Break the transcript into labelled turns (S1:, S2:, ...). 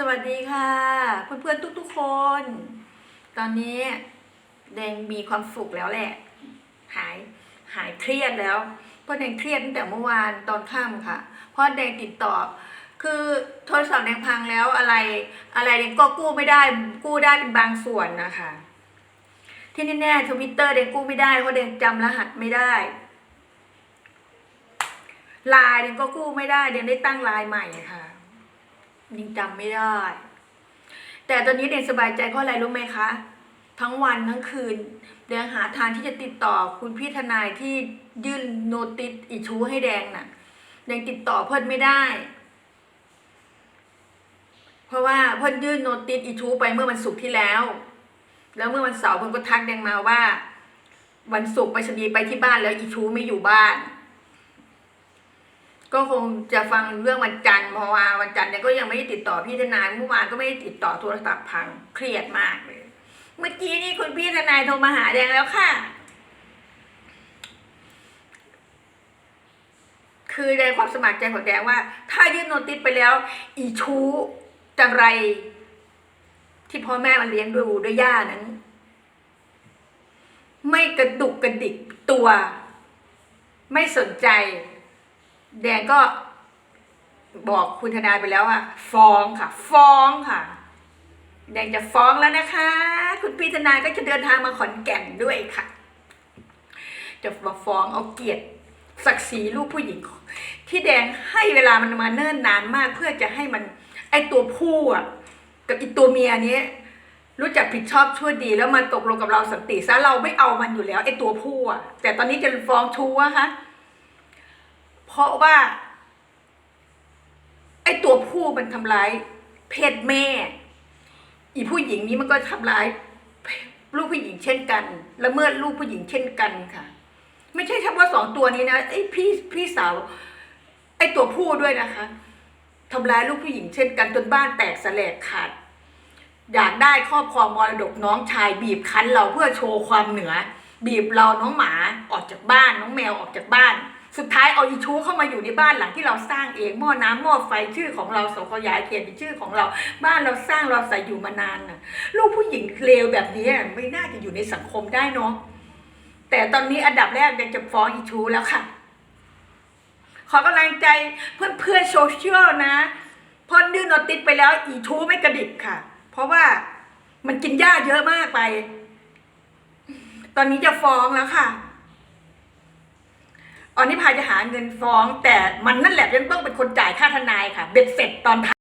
S1: สวัสดีค่ะเพื่อนๆทุกๆคน ตอนนี้แดงมีความสุขแล้วแหละ หายหายเครียดแล้ว เพราะแดงเครียดตั้งแต่เมื่อวานตอนค่ำค่ะ เพราะแดงติดต่อ คือโทรศัพท์แดงพังแล้วอะไร อะไรแดงก็กู้ไม่ได้กู้ได้เป็นบางส่วนนะคะ ที่แน่ๆทวิตเตอร์แดงกู้ไม่ได้เพราะแดงจำรหัสไม่ได้ไลน์แดงก็กู้ไม่ได้แดงได้ตั้งไลน์ใหม่ค่ะ ยังจำไม่ได้ แต่ตอนนี้เด่นสบายใจเพราะอะไรรู้ไหมคะ ทั้งวันทั้งคืน แดงหาทางที่จะติดต่อคุณพี่ทนายที่ยื่นโนติสอิชูให้แดงน่ะแดงติดต่อเพิ่นไม่ได้ เพราะว่าเพิ่นยื่นโนติสอิชูไปเมื่อวันศุกร์ที่แล้ว แล้วเมื่อวันเสาร์เพิ่นก็ทักแดงมาว่า วันศุกร์ไปชนีไปที่บ้านแล้วอิชูไม่อยู่บ้าน ก็คงจะฟังเรื่องวันจันทร์เพราะว่าวันจันทร์เนี่ยก็ยังไม่ได้ติดต่อพี่ทนายเมื่อวานก็ไม่ได้ติดต่อโทรศัพท์พังเครียดมากเลย เมื่อกี้นี่คุณพี่ทนายโทรมาหาแดงแล้วค่ะ คือในความสมัครใจของแดงว่า ถ้ายื่นโนติสไปแล้ว อีชู้จังไร ที่พ่อแม่มันเลี้ยงดูด้วยย่านั้น ไม่กระดุกกระดิกตัว ไม่สนใจ แดงก็บอกคุณทนายไปแล้วว่าฟ้องค่ะ ฟ้องค่ะ แดงจะฟ้องแล้วนะคะ คุณพี่ทนายก็จะเดินทางมาขอนแก่นด้วยค่ะ จะมาฟ้องเอาเกียรติศักดิ์ศรีลูกผู้หญิง ที่แดงให้เวลามันมาเนิ่นนานมากเพื่อจะให้มัน ไอตัวผู้อะกับอีตัวเมียนี้รู้จักผิดชอบชั่วดีแล้วมาตกลงกับเราสันติซะเราไม่เอามันอยู่แล้วไอตัวผู้อะแต่ตอนนี้จะฟ้องชู้อะคะ เพราะว่า ไอ้ตัวผู้มันทำร้าย เพศแม่ อีผู้หญิงนี้มันก็ทำร้าย ลูกผู้หญิงเช่นกันละเมิดลูกผู้หญิงเช่นกันค่ะ ไม่ใช่เฉพาะสองตัวนี้นะไอ้พี่พี่สาว ไอ้ตัวผู้ด้วยนะคะทำร้ายลูกผู้หญิงเช่นกันจนบ้านแตกสลกขาดอยากได้ครอบครองมรดกน้องชายบีบคั้นเราเพื่อโชว์ความเหนือ บีบเราน้องหมาออกจากบ้านน้องแมวออกจากบ้าน สุดท้ายเอาอีชูเข้ามาอยู่ในบ้านหลังที่เราสร้างเองหม้อน้ำหม้อไฟชื่อของเราสขยายเขียนเป็นชื่อของเรา บ้านเราสร้างเราใส่อยู่มานานน่ะ ลูกผู้หญิงเลวแบบนี้ไม่น่าจะอยู่ในสังคมได้เนาะแต่ตอนนี้อันดับแรกยังจะฟ้องอีชูแล้วค่ะ ขอกำลังใจเพื่อนๆโซเชียลนะพอดื้อนอติดไปแล้วอีชูไม่กระดิกค่ะ เพราะว่ามันกินหญ้าเยอะมากไป ตอนนี้จะฟ้องแล้วค่ะ ออนนิพาจะหาเงินฟ้อง แต่มันนั่นแหละยังต้องเป็นคนจ่ายค่าทนายค่ะ เบ็ดเสร็จตอนท้าย